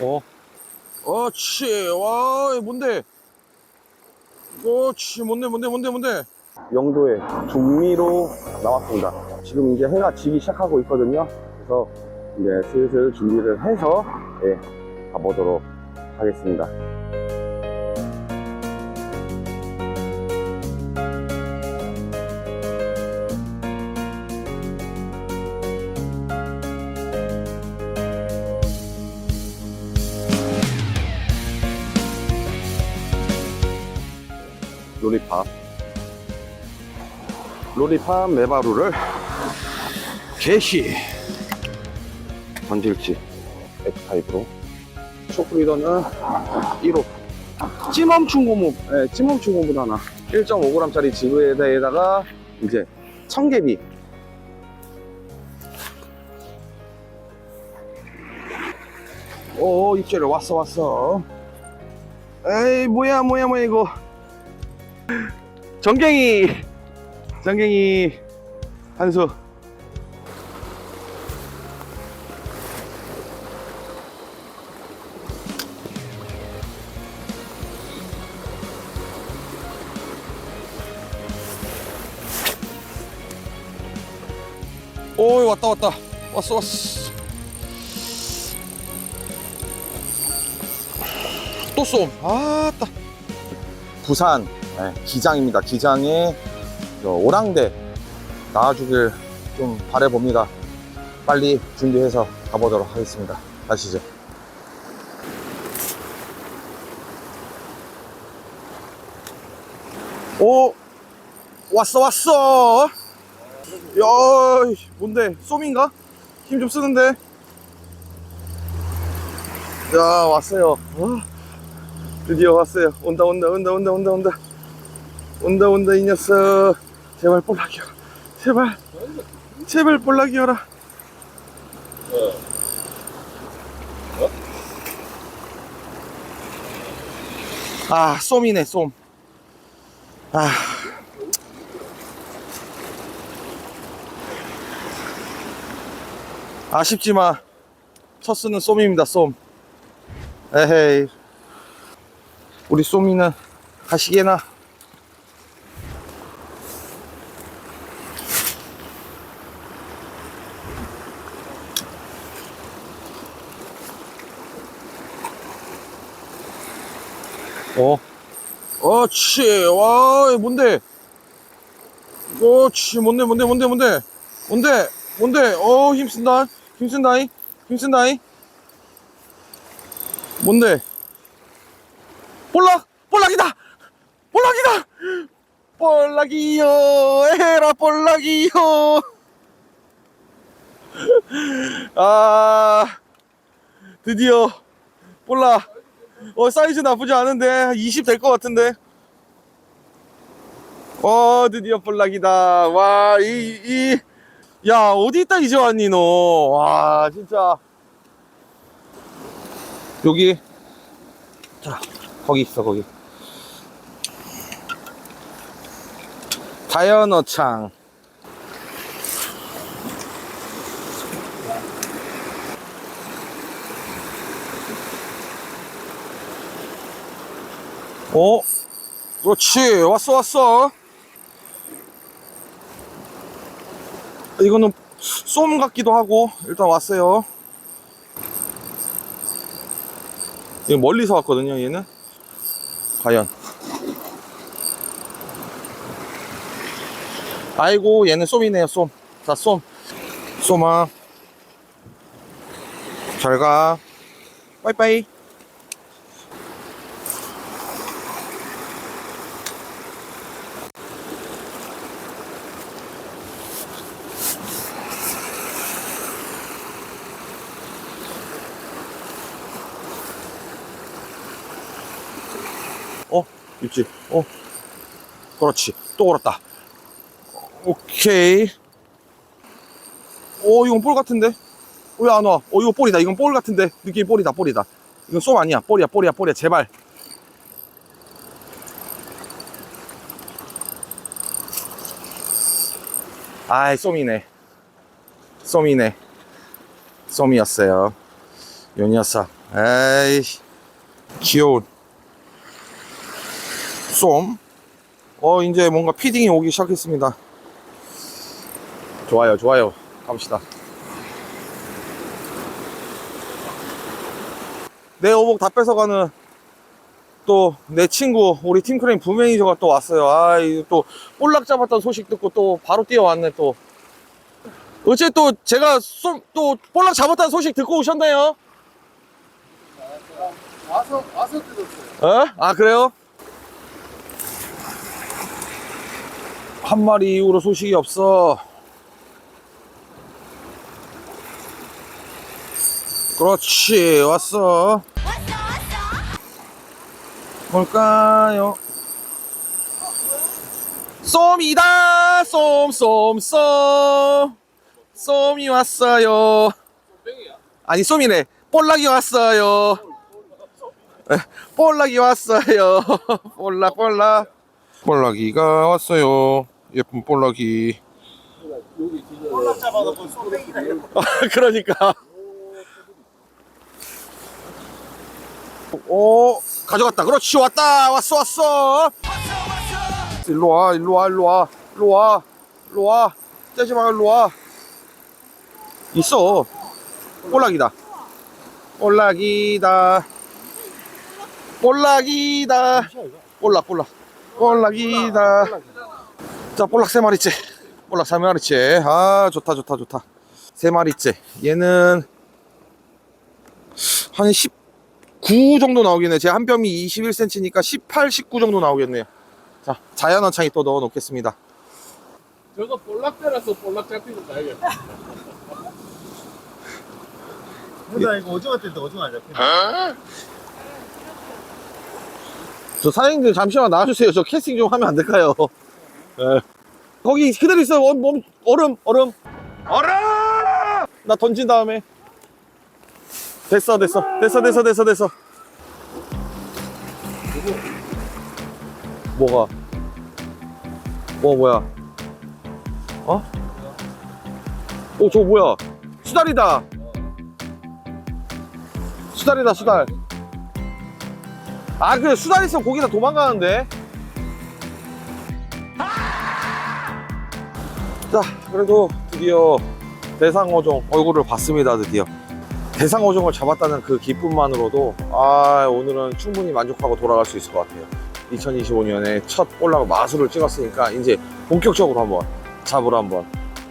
어. 어치, 와, 이거 뭔데? 어치, 뭔데, 뭔데, 뭔데, 뭔데? 영도의 중미로 나왔습니다. 지금 이제 해가 지기 시작하고 있거든요. 그래서 이제 슬슬 준비를 해서, 예, 가보도록 하겠습니다. 로리팝. 로리팝 메바루를 개시. 던질지 F타입으로. 쇼크리더는 1호 찜멈춘 고무. 예, 찜멈춘 고무 하나. 1.5g짜리 지그에다가 이제 청개비. 오 입질을 왔어 왔어. 에이 뭐야 뭐야 뭐야 이거 정갱이 정갱이 한수. 오이 왔다 왔다. 왔어 왔어. 또 쏨 아따 부산 네, 기장입니다. 기장에 저 오랑대 나와주길 좀 바래봅니다. 빨리 준비해서 가보도록 하겠습니다. 가시죠. 오 왔어 왔어 야 뭔데 쏨인가? 힘 좀 쓰는데 야 왔어요 어? 드디어 왔어요. 온다, 온다, 온다, 온다, 온다, 온다. 온다, 온다, 이 녀석. 제발 볼락이여. 제발. 제발 볼락이여라. 아, 쏨이네, 쏨. 아. 아쉽지만, 첫 쓰는 쏨입니다, 쏨. 에헤이. 우리 쏘미는 가시게나 어 어치 와 뭔데 어치 뭔데 뭔데 뭔데 뭔데 뭔데 뭔데 어 힘쓴다 힘쓴다이 힘쓴다이 뭔데 볼락! 볼락이다! 볼락이다! 볼락이요! 에라 볼락이요! 아, 드디어 볼락. 어, 사이즈 나쁘지 않은데 20 될 것 같은데. 어, 드디어 볼락이다. 와, 이, 이, 야, 어디 있다 이제 왔니, 너. 와, 진짜. 여기. 자, 거기 있어 거기 다이어너창 어? 그렇지. 왔어 왔어. 이거는 쏨 같기도 하고 일단 왔어요. 이거 멀리서 왔거든요 얘는. 과연. 아이고 얘는 쏨이네요 쏨 자 쏨. 쏨아. 잘 가. 빠이빠이 어 있지? 어? 그렇지. 또 걸었다. 오케이. 오 이건 볼 같은데? 왜 안 와? 어 이거 볼이다. 이건 볼 같은데? 느낌이 볼이다 볼이다. 이건 쏨 아니야. 볼이야 볼이야 볼이야. 제발. 아이 쏨이네. 쏨이네. 쏨이었어요. 요 녀석. 에이 귀여운 쏨. 어 이제 뭔가 피딩이 오기 시작했습니다. 좋아요 좋아요 갑시다. 내 어복 다 뺏어가는 또 내 친구 우리 팀크레인 부매니저가 또 왔어요. 아, 이또 볼락 잡았던 소식 듣고 또 바로 뛰어왔네 또. 어째 또 제가 쏨- 또 볼락 잡았다는 소식 듣고 오셨네요. 와서 와서 뜯었어요. 어? 아 그래요? 한 마리 이후로 소식이 없어. 그렇지 왔어. 뭘까요? 쏨이다 쏨 쏨 쏨 쏨이 왔어요. 아니 쏨이네 볼락이 왔어요. 볼락이 왔어요. 볼락 볼락. 볼락이가 왔어요. 예쁜 볼락이. 볼락 잡아놓고 소뱅이다 이런 거. 그러니까. 오 가져갔다. 그렇지 왔다 왔어 왔어. 일로 와 일로 와 일로 와 일로 와 일로 와 떼지 마 일로 와. 있어. 볼락이다. 볼락이다. 볼락이다. 볼락 볼락. 볼락이다. 자 볼락 세 마리째. 볼락 세 마리째. 아 좋다 좋다 좋다. 세 마리째. 얘는 한 19 정도 나오겠네. 제 한 뼘이 21cm니까 18, 19 정도 나오겠네요. 자 자연어창이 또 넣어 놓겠습니다. 저거 볼락 때라서 볼락 잡히는 거 알겠다. 나 이거 오징어 때도 오징어 안 잡히네. 저 사장님들 잠시만 나와주세요. 저 캐스팅 좀 하면 안 될까요? 예. 거기 그대로 있어요. 어, 몸, 얼음, 얼음. 얼음! 나 던진 다음에. 됐어, 됐어. 됐어, 됐어, 됐어, 됐어. 뭐가? 뭐, 뭐야? 어? 오, 저거 뭐야? 수달이다! 수달이다, 수달. 아 그래 수달 있으면 고기다 도망가는데 자 그래도 드디어 대상어종 얼굴을 봤습니다 드디어 대상어종을 잡았다는 그 기쁨만으로도 아 오늘은 충분히 만족하고 돌아갈 수 있을 것 같아요 2025년에 첫 볼락 마술을 찍었으니까 이제 본격적으로 한번 잡으러 한번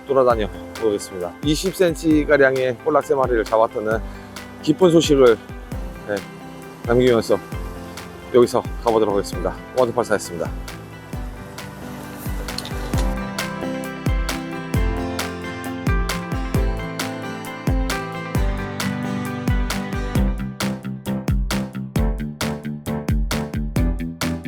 돌아다녀 보겠습니다 20cm 가량의 볼락 세 마리를 잡았다는 기쁜 소식을 네, 남기면서 여기서 가보도록 하겠습니다. 원더팔사였습니다.